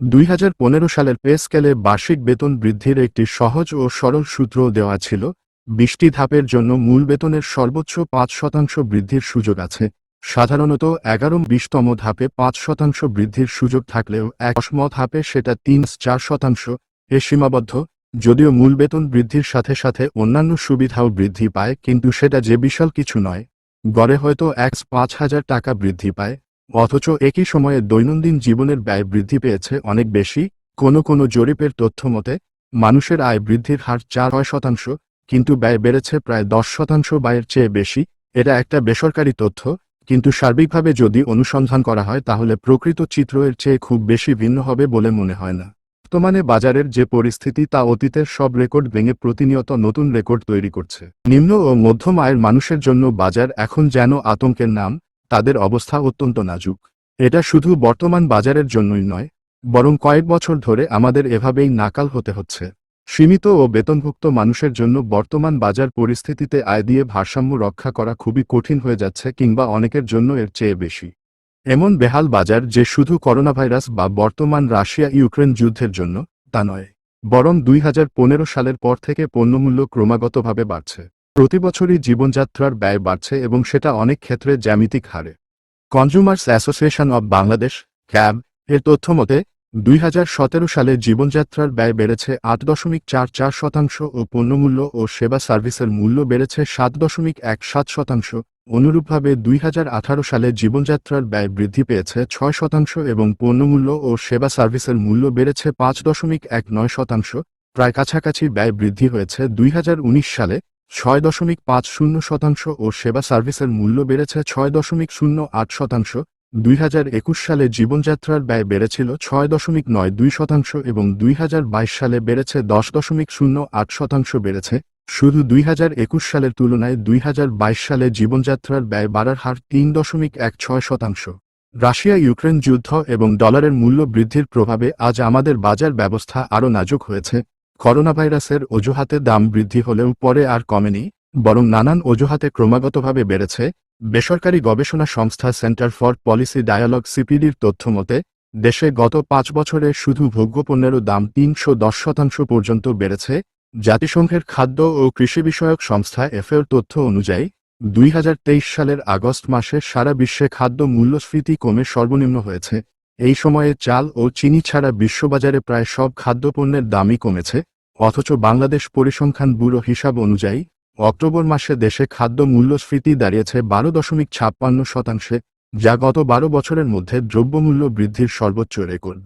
দুই হাজার পনেরো সালের পে স্কেলে বার্ষিক বেতন বৃদ্ধির একটি সহজ ও সরল সূত্র দেওয়া ছিল, বিশটি ধাপের জন্য মূল বেতনের সর্বোচ্চ পাঁচ শতাংশ বৃদ্ধির সুযোগ আছে। সাধারণত এগারো বিশতম ধাপে পাঁচ শতাংশ বৃদ্ধির সুযোগ থাকলেও এক দশম ধাপে সেটা তিন চার শতাংশ এ সীমাবদ্ধ, যদিও মূল বেতন বৃদ্ধির সাথে সাথে অন্যান্য সুবিধাও বৃদ্ধি পায়, কিন্তু সেটা যে বিশাল কিছু নয়। গড়ে হয়তো এক পাঁচ হাজার টাকা বৃদ্ধি পায়। অথচ একই সময়ে দৈনন্দিন জীবনের ব্যয় বৃদ্ধি পেয়েছে অনেক বেশি। কোনো কোনো জরিপের তথ্য মতে, মানুষের আয় বৃদ্ধির হার চার ছয় শতাংশ, কিন্তু ব্যয় বেড়েছে প্রায় দশ শতাংশ ব্যয়ের চেয়ে বেশি, এটা একটা বেসরকারি তথ্য। কিন্তু সার্বিকভাবে যদি অনুসন্ধান করা হয়, তাহলে প্রকৃত চিত্র এর চেয়ে খুব বেশি ভিন্ন হবে বলে মনে হয় না। বর্তমানে বাজারের যে পরিস্থিতি, তা অতীতের সব রেকর্ড ভেঙে প্রতিনিয়ত নতুন রেকর্ড তৈরি করছে। নিম্ন ও মধ্যম আয়ের মানুষের জন্য বাজার এখন যেন আতঙ্কের নাম তাদের অবস্থা অত্যন্ত নাজুক। এটা শুধু বর্তমান বাজারের জন্যই নয়, বরং কয়েক বছর ধরে আমাদের এভাবেই নাকাল হতে হচ্ছে। সীমিত ও বেতনভুক্ত মানুষের জন্য বর্তমান বাজার পরিস্থিতিতে আয় দিয়ে ভারসাম্য রক্ষা করা খুবই কঠিন হয়ে যাচ্ছে কিংবা অনেকের জন্য এর চেয়ে বেশি। এমন বেহাল বাজার যে শুধু করোনাভাইরাস বা বর্তমান রাশিয়া ইউক্রেন যুদ্ধের জন্য তা নয়, বরং দুই হাজার পনেরো সালের পর থেকে পণ্যমূল্য ক্রমাগতভাবে বাড়ছে। প্রতিবছরই জীবনযাত্রার ব্যয় বাড়ছে এবং সেটা অনেক ক্ষেত্রে জ্যামিতিক হারে। Consumers Association of Bangladesh CAB এর তথ্য মতে, দুই হাজার সতেরো সালে জীবনযাত্রার ব্যয় বেড়েছে আট দশমিক চার চার শতাংশ ও পণ্যমূল্য ও সেবা সার্ভিসের মূল্য বেড়েছে সাত দশমিক এক সাত শতাংশ। অনুরূপভাবে দুই হাজার আঠারো সালে জীবনযাত্রার ব্যয় বৃদ্ধি পেয়েছে ছয় শতাংশ এবং পণ্যমূল্য ও সেবা সার্ভিসের মূল্য বেড়েছে পাঁচ দশমিক এক নয় শতাংশ। প্রায় কাছাকাছি ব্যয় বৃদ্ধি হয়েছে দুই হাজার উনিশ সালে ছয় দশমিক পাঁচ শূন্য শতাংশ ও সেবা সার্ভিসের মূল্য বেড়েছে ছয় দশমিক শূন্য আট শতাংশ। দুই একুশ সালে জীবনযাত্রার ব্যয় বেড়েছিল ছয় দশমিক নয় দুই শতাংশ এবং দুই বাইশ সালে বেড়েছে দশ দশমিক শূন্য আট শতাংশ বেড়েছে। শুধু দুই একুশ সালের তুলনায় দুই বাইশ সালে জীবনযাত্রার ব্যয় বাড়ার হার তিন দশমিক এক ছয় শতাংশ। রাশিয়া ইউক্রেন যুদ্ধ এবং ডলারের মূল্য বৃদ্ধির প্রভাবে আজ আমাদের বাজার ব্যবস্থা আরও নাজুক হয়েছে। করোনাভাইরাসের অজুহাতে দাম বৃদ্ধি হলেও পরে আর কমেনি, বরং নানান অজুহাতে ক্রমাগতভাবে বেড়েছে, বেসরকারি গবেষণা সংস্থা সেন্টার ফর পলিসি ডায়ালগ সিপিডির তথ্য মতে, দেশে গত পাঁচ বছরে শুধু ভোগ্যপণ্যেরও দাম তিনশো দশ শতাংশ পর্যন্ত বেড়েছে, জাতিসংঘের খাদ্য ও কৃষি বিষয়ক সংস্থা এফএর তথ্য অনুযায়ী, দুই হাজার তেইশ সালের আগস্ট মাসে সারা বিশ্বে খাদ্য মূল্যস্ফীতি কমে সর্বনিম্ন হয়েছে এই সময়ে চাল ও চিনি ছাড়া বিশ্ববাজারে প্রায় সব খাদ্যপণ্যের দামই কমেছে, অথচ বাংলাদেশ পরিসংখ্যান ব্যুরো হিসাব অনুযায়ী, অক্টোবর মাসে দেশে খাদ্য মূল্যস্ফীতি দাঁড়িয়েছে বারো দশমিক ছাপ্পান্ন শতাংশে, যা গত বারো বছরের মধ্যে দ্রব্যমূল্য বৃদ্ধির সর্বোচ্চ রেকর্ড।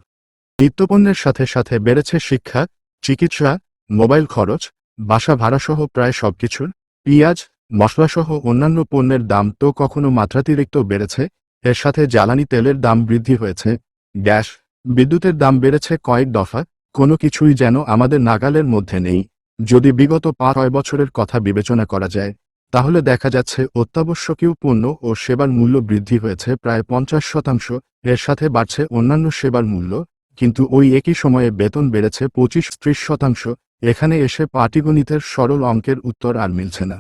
নিত্যপণ্যের সাথে সাথে বেড়েছে শিক্ষা, চিকিৎসা, মোবাইল খরচ, বাসা ভাড়াসহ প্রায় সবকিছুর। পেঁয়াজ, মশলাসহ অন্যান্য পণ্যের দাম তো কখনো মাত্রাতিরিক্ত বেড়েছে এর সাথে জ্বালানি তেলের দাম বৃদ্ধি হয়েছে। গ্যাস, বিদ্যুতের দাম বেড়েছে কয়েক দফা, কোনো কিছুই যেন আমাদের নাগালের মধ্যে নেই। যদি বিগত পাঁচ বছরের কথা বিবেচনা করা যায়, তাহলে দেখা যাচ্ছে অত্যাবশ্যকীয় পণ্য ও সেবার মূল্য বৃদ্ধি হয়েছে প্রায় পঞ্চাশ শতাংশ। এর সাথে বাড়ছে অন্যান্য সেবার মূল্য, কিন্তু ওই একই সময়ে বেতন বেড়েছে পঁচিশ ত্রিশ শতাংশ। এখানে এসে পাটিগণিতের সরল অঙ্কের উত্তর আর মিলছে না।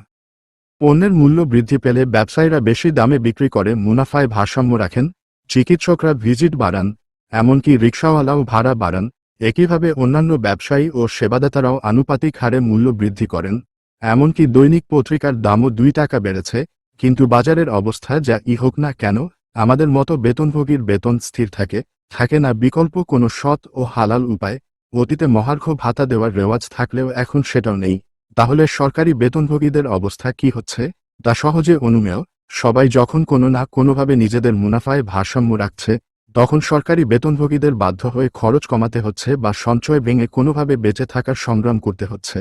পণ্যের মূল্য বৃদ্ধি পেলে ব্যবসায়ীরা বেশি দামে বিক্রি করে মুনাফায় ভারসাম্য রাখেন, চিকিৎসকরা ভিজিট বাড়ান, এমনকি রিক্সাওয়ালাও ভাড়া বাড়ান। একইভাবে অন্যান্য ব্যবসায়ী ও সেবাদাতারাও আনুপাতিক হারে মূল্য বৃদ্ধি করেন, এমনকি দৈনিক পত্রিকার দামও দুই টাকা বেড়েছে। কিন্তু বাজারের অবস্থা যা ই হোক না কেন, আমাদের মতো বেতনভোগীর বেতন স্থির থাকে থাকে না বিকল্প কোনো সৎ ও হালাল উপায়। অতীতে মহার্ঘ ভাতা দেওয়ার রেওয়াজ থাকলেও এখন সেটাও নেই। তাহলে সরকারি বেতনভোগীদের অবস্থা কি হচ্ছে? তা সহজে অনুমেয়, সবাই যখন কোনো না কোনোভাবে নিজেদের মুনাফায় ভারসাম্য রাখছে, তখন সরকারি বেতনভোগীদের বাধ্য হয়ে খরচ কমাতে হচ্ছে বা সঞ্চয় ভেঙে কোনোভাবে বেঁচে থাকার সংগ্রাম করতে হচ্ছে।